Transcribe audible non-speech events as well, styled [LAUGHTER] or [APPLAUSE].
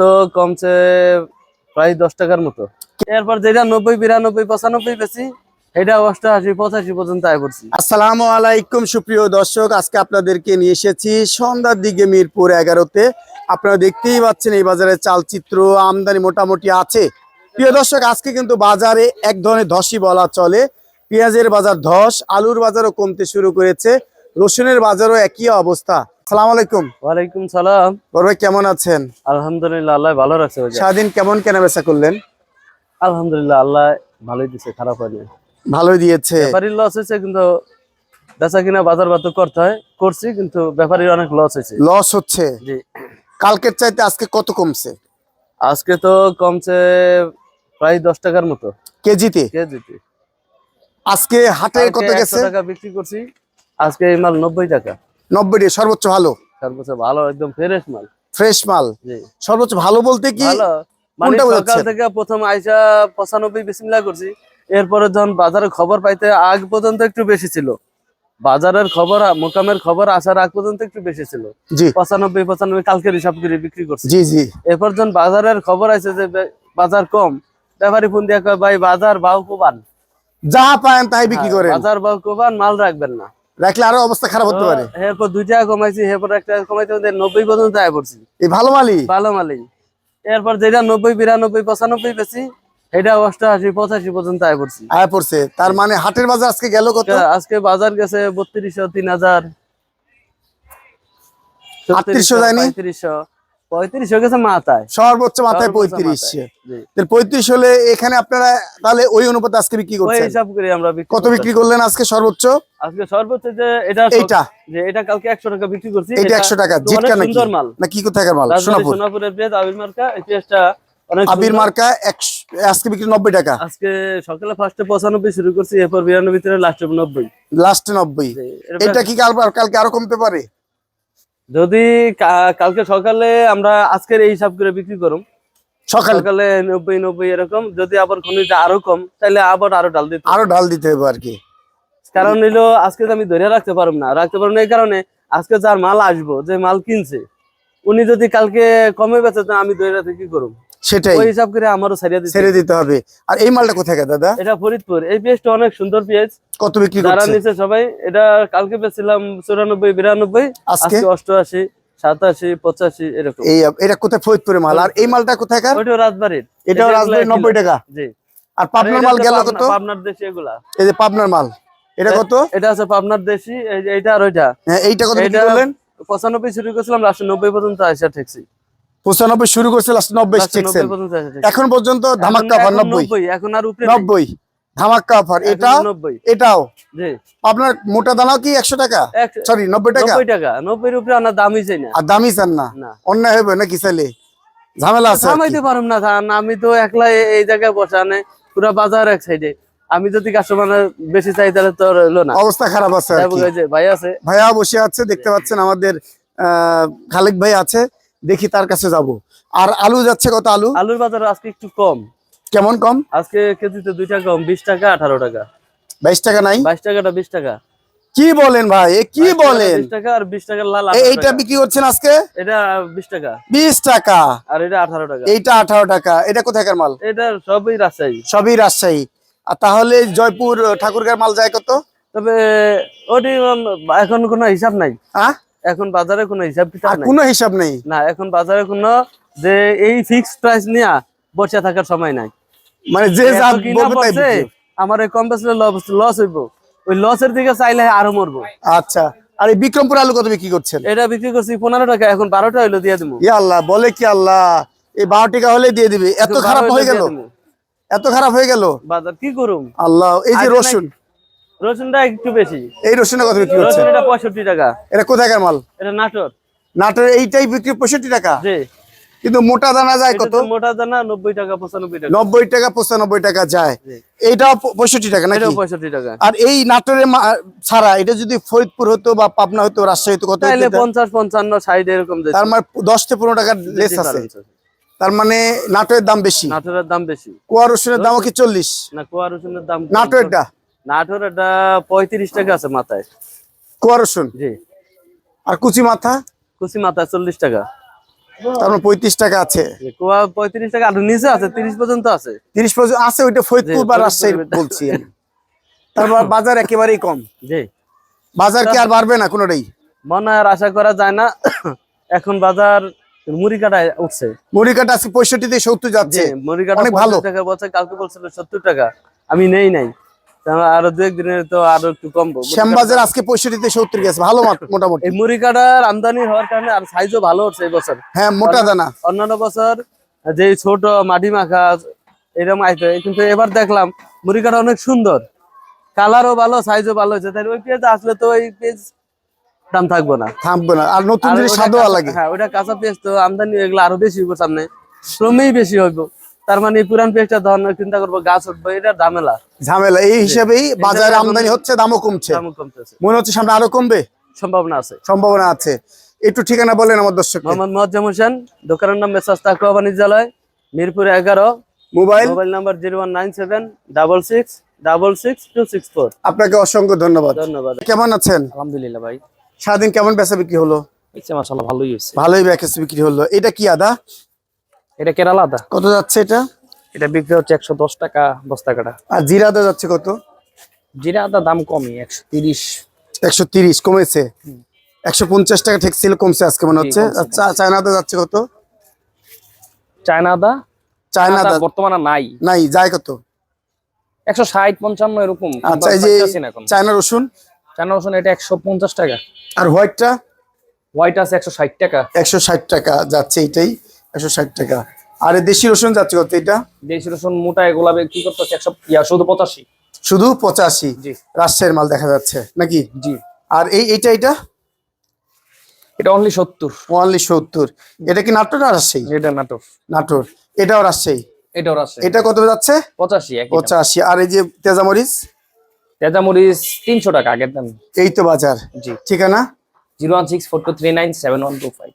তো কমছে প্রায় দশ টাকার মতো। এরপর যেটা নব্বই, বিরানব্বই, পঁচানব্বই বেশি এটা অষ্টআশি, পঁচাশি পর্যন্ত আয় করছি। আসসালামু আলাইকুম, সুপ্রিয় দর্শক, আজকে আপনাদেরকে নিয়ে এসেছি সন্ধ্যার দিকে মিরপুর এগারোতে। আপনারা দেখতেই পাচ্ছেন এই বাজারে চালচিত্র আমদানি মোটামুটি আছে। প্রিয় দর্শক, আজকে কিন্তু বাজারে এক ধরনের ধসই বলা চলে। পেঁয়াজের বাজার ধস, আলুর বাজারও কমতে শুরু করেছে। রসুনের বাজারও একই অবস্থা। সালাম আলাইকুম। ওয়ালাইকুম সালাম। বড় ভাই কেমন আছেন? আলহামদুলিল্লাহ আল্লাহ ভালো রাখছে সারাদিন কেমন কেনা বেচা করলেন? আলহামদুলিল্লাহ আল্লাহ ভালোই দিছে খারাপ হয়নি। ভালোই দিয়েছে। ব্যাপারীর লস হয়েছে কিন্তু বেচা কিনা বাজার বাজার করতে হয়। করছি কিন্তু ব্যাপারীর অনেক লস হয়েছে। লস হচ্ছে। জি। কালকের চাইতে আজকে কত কমছে? আজকে তো কমছে প্রায় দশ টাকার মতো। কেজিতে? কেজিতে। আজকে হাটে কত গেছে? টাকা বিক্রি করছি। আজকে এই মাল নব্বই টাকা। নব্বই টাকা, সর্বোচ্চ ভালো? সর্বোচ্চ ভালো একদম ফ্রেশ মাল। ফ্রেশ মাল? সর্বোচ্চ ভালো বলতে কি মানে সকাল থেকে প্রথম আইসা পঁচানব্বই বিসমিল্লা করছি। এরপরে যখন খবর পাইতে আগ পর্যন্ত একটু বেশি ছিল। বাজারের খবর মোকামের খবর আসার আগ পর্যন্ত একটু বেশি ছিল। পঁচানব্বই পঁচানব্বই কালকের হিসাব করে বিক্রি করছি। জি জি। এরপর যখন বাজারের খবর আছে যে বাজার কম ব্যাপারী ফোন দিয়ে ভাই বাজার বাউ কোবান। যা পান তাই বিক্রি করেন। বাজার বাউ কোবান মাল রাখবেন না। রাখলে আরও অবস্থা খারাপ হতে পারে। এরপর দুই টাকা কমাইছি এরপর একটা কমাইতে কমাইতে নব্বই পর্যন্ত আয় পড়ছি। এই ভালো মালই ভালো মালিক এরপর যেটা নব্বই বিরানব্বই পঁচানব্বই বেশি এটা অষ্টআশি পঁচাশি পর্যন্ত আয় পড়ছি। আয় পড়ছে। তার মানে হাটের বাজার আজকে গেল কত? আজকে বাজার গেছে বত্রিশশো তিন হাজার। আটত্রিশশো যায়নি? পঁয়ত্রিশশো পঁয়ত্রিশশো গেছে মাথায়। সর্বোচ্চ মাথায় পঁয়ত্রিশ। পঁয়ত্রিশ হলে এখানে আপনারা তাহলে ওই অনুপাতে আজকে বিক্রি করছেন? হিসাব করে আমরা কত বিক্রি করলেন আজকে সর্বোচ্চ? আজকে সর্বোচ্চ যে এটা এইটা। যে এটা কালকে একশো টাকা বিক্রি করছি। এটা একশো টাকা জিটকা নাকি? সুন্দর মাল। না কি কোথাকার মাল? সোনাপুর। সোনাপুরের পেঁয়াজ আবির মার্কা এই আবির মার্কা আজকে বিক্রি নব্বই টাকা। আজকে সকালে ফার্স্টে পঁচানব্বই শুরু করছি এরপর বিরানব্বই লাস্টে নব্বই। লাস্ট নব্বই। এটা কি কাল- কালকে আরও কমতে পারে? যদি কালকে সকালে আমরা আজকের এই হিসাব করে বিক্রি করুম। সকালে? সকালে নব্বই নব্বই এরকম যদি আবার খনিতে আরও কম তাহলে আবার আরও ডাল দিতে আরও ডাল দিতে হবে আর কি। কারণ নিলো আজকে তো আমি ধরে রাখতে পারব না। রাখতে পারব না এই কারণে আজকে যার মাল আসব যে মাল কিনছে উনি যদি কালকে কমে বেঁচে আমি ধরে রাখতে কি করুম? সেটাই। ওই হিসাব করে আমারও ছাড়িয়ে দিতে ছেড়ে দিতে হবে। আর এই মালটা কোথায় দাদা? এটা ফরিদপুর। এই পেঁয়াজটা অনেক সুন্দর পেঁয়াজ। কত বিক্রি যারা করছে? নিচে সবাই এটা কালকে বেচছিলাম চুরানব্বই বিরানব্বই আজকে? আজকে অষ্টআশি সাতাশি পঁচাশি এরকম। এই এটা কোথায়? ফরিদপুরে মাল। আর এই মালটা ওইটাও রাজবাড়ির। এটাও এটা রাজবাড়ি এগুলা নব্বই টাকা। জি। আর পাবনার মাল গেল কত? পাবনার দেশি এগুলা। এই যে পাবনার মাল। এটা কত? এটা আছে পাবনার দেশি এইটা আর ওইটা। হ্যাঁ এইটা কত বিক্রি করলেন? পঁচানব্বই শুরু করেছিলাম লাস্টে নব্বই পর্যন্ত আসা ঠেকছি। পঁচানব্বই শুরু করছে লাস্ট নব্বই ঠেকছি। এখন পর্যন্ত ধামাক্কা অফার নব্বই। এখন আর উপরে নব্বই। ধামাক্কা অফার এটা এটাও। আপনার মোটা দানা কি একশো টাকা? সরি নব্বই টাকা? নব্বই টাকা। নব্বইয়ের উপরে আনার দামই চাই না। আর দামি চান না? অন্যায় হবে নাকি চাইলে ঝামেলা আছে থামাইতে পারুম না ধান। আমি তো একলা এই জায়গায় বসা নেই পুরো বাজার এক সাইডে আমি যদি কাস্টমার বেশি চাই তাহলে তো রইল না। অবস্থা খারাপ আছে ভাই আছে। ভাইয়া বসে আছে দেখতে পাচ্ছেন আমাদের আহ, খালেক ভাই আছে। দেখি তার কাছে যাব। আর আলু যাচ্ছে কত আলু? আলুর বাজার আজকে একটু কম। কেমন কম? আজকে কেজিতে দুই টাকা কম বিশ টাকা আঠারো টাকা। বাইশ টাকা নাই? বাইশ টাকাটা বিশ টাকা। কি বলেন ভাই এ কি বলেন? বিশ টাকা আর লাল এইটা বিক্রি করছেন আজকে? এটা বিশ টাকা। বিশ টাকা। আর এটা আঠারো টাকা। এইটা আঠারো টাকা। এটা কোথাকার মাল? এটা সবই রাজশাহী। সবই রাজশাহী। আর তাহলে জয়পুর ঠাকুরগার মাল যায় কত? তবে ওটি এখন কোনো হিসাব নাই। হ্যাঁ এখন বাজারে কোনো হিসাব কিতাব নাই। কোনো হিসাব নেই? না এখন বাজারে কোনো যে এই ফিক্সড প্রাইস নিয়ে বসে থাকার সময় নাই। মানে যে যা বলবে আমার এই কম বেচলে লস হইব। ওই লসের দিকে চাইলে আরও মরবো। আচ্ছা। আর এই বিক্রমপুর আলু কত বিক্রি করছেন? এটা বিক্রি করছি পনেরো টাকা এখন বারোটা হইল দিয়ে দিব ইয়া আল্লাহ বলে কি আল্লাহ এই বারো টাকা হলে দিয়ে দিবে। এত খারাপ হয়ে গেল? এত খারাপ হয়ে গেল? বাজার কি করুম? আল্লাহ এই যে রসুন। রসুনটা একটু বেশি। এই রসুনের কত বিক্রি করছেন রসুন এটা পঁয়ষট্টি টাকা। এটা কোথাকার মাল? এটা নাটোর। নাটোর এইটাই বিক্রি পঁয়ষট্টি টাকা? জি। কিন্তু মোটা দানা যায় কত? মোটা দানা নব্বই টাকা পঁচানব্বই টাকা। নব্বই টাকা পঁচানব্বই টাকা যায়। প- পঁয়ষট্টি টাকা নাকি? এটাও পঁয়ষট্টি টাকা। আর এই নাটোরের ছাড়া এটা যদি ফরিদপুর হতো বা পাবনা হতো রাজশাহী হতো কত হতো? পঞ্চাশ পঞ্চান্ন ষাট এরকম দিচ্ছে। তার মানে দশ থেকে পনেরো টাকা লেস আছে। তার মানে নাটোরের দাম বেশি। নাটোরের দাম বেশি। কুয়া রসুনের দামও কি চল্লিশ? না কোয়া রসুনের দাম কম। নাটোর এটা পঁয়ত্রিশ টাকা আছে মাথায়। কুয়া রসুন জি। আর কুচি মাথা? কুচি মাথায় চল্লিশ টাকা। তারপর পঁয়ত্রিশ টাকা আছে। কোয়া পঁয়ত্রিশ টাকা আর নিচে আছে তিরিশ পর্যন্ত আছে। তিরিশ পর্যন্ত আছে ওইটা ফরিদপুর বা রাজশাহী বলছি আমি। তারপর বাজার একেবারেই কম। জি। বাজার কি আর বাড়বে না কোনোটাই? মনে আর আশা করা যায় না। এখন বাজার মুড়ি কাটায় উঠছে। মুড়ি কাটা আজকে পঁয়ষট্টি থেকে সত্তর জি যাচ্ছে মুড়ি কাটা ভালো। টাকা বলছে কালকে বলছিল সত্তর টাকা। আমি নেই নাই। আরও দু একদিনের তো আরও একটু কমবো শ্যামবাজার আজকে সত্তর গেছে ভালো মাত- [LAUGHS] মোটামুটি। এই মুড়ি কাটার আমদানি হওয়ার কারণে আর সাইজও ভালো হচ্ছে এই বছর। হ্যাঁ মোটা দানা। অন্যান্য বছর যে ছোট মাটি মাখা এরকম আইতে কিন্তু এবার দেখলাম মুড়ি কাটা অনেক সুন্দর। কালারও ভালো সাইজও ভালো হয়েছে। তাই ওই পেঁয়াজ আসলে তো ওই পেঁয়াজ দাম থাকব না। থামবে না। আর নতুন আর জিনিস স্বাদও কাঁচা- লাগে হ্যাঁ ওটা কাঁচা পেঁয়াজ তো আমদানি এগুলো আরও বেশি হইব সামনে। শ্রমেই বেশি হইব। তার মানে পুরান পেঁয়াজটা চিন্তা করব গাছ উঠবো এটা দামেলা ঝামেলা এই হিসাবেই বাজারে আমদানি হচ্ছে দামও কমছে। দামও কমতেছে। মনে হচ্ছে সামনে আরও কমবে? সম্ভাবনা আছে। সম্ভাবনা আছে। একটু ঠিকানা বলেন আমার দর্শক মোহাম্মদ মোয়াজ্জেম হোসেন দোকানের নাম মেসাজ তাকুয়া বাণিজ্যালয় মিরপুর এগারো। Mobile? Mobile number zero one nine seven double six double six two six four. আপনাকে অসংখ্য ধন্যবাদ। ধন্যবাদ। কেমন আছেন? আলহামদুলিল্লাহ ভাই। সারাদিন কেমন বেচা বিক্রি হলো? মাসাল্লাহ ভালোই হয়েছে। ভালোই বেচা বিক্রি হলো। এটা কি আদা? এটা কেরালা আদা। কত যাচ্ছে এটা? এটা বিক্রি হচ্ছে একশো দশ টাকা বস্তা কাটা। আর জিরা আদা যাচ্ছে কত? জিরা আদা দাম কমই একশো তিরিশ। একশো তিরিশ কমেছে? একশো পঞ্চাশ টাকা ঠেকছিল কমছে আজকে মনে হচ্ছে। চায়না আদা যাচ্ছে কত? চায়না আদা? চায়না আদা বর্তমানে নাই। নাই যায় কত? একশো ষাট পঞ্চান্ন এরকম। আচ্ছা এই যে চায়না রসুন? চায়না রসুন এটা একশো পঞ্চাশ টাকা। আর হোয়াইটটা? হোয়াইট আছে একশো ষাট টাকা। একশো ষাট টাকা যাচ্ছে এইটাই একশো ষাট টাকা। আর দেশি রসুন যাচ্ছে কত এটা? দেশি রসুন মোটা এগুলা কি করতেছে? একশো শুধু পঁচাশি। শুধু পঁচাশি? জি। রাজশাহীর মাল দেখা যাচ্ছে নাকি? জি। আর এই এটা এটা অনলি সত্তর। সত্তর। এটা কি নাটোর না রাজশাহী? এটা নাটক নাটোর। এটাও রাজশাহী? এটাও এটা কত যাচ্ছে? পঁচাশি পঁচাশি। আর এই যে তেজামরিচ? তেজামরিচ তিনশো টাকা আগের দাম। এই তো বাজার। জি। ঠিকানা? Zero one six four two three nine seven one two five.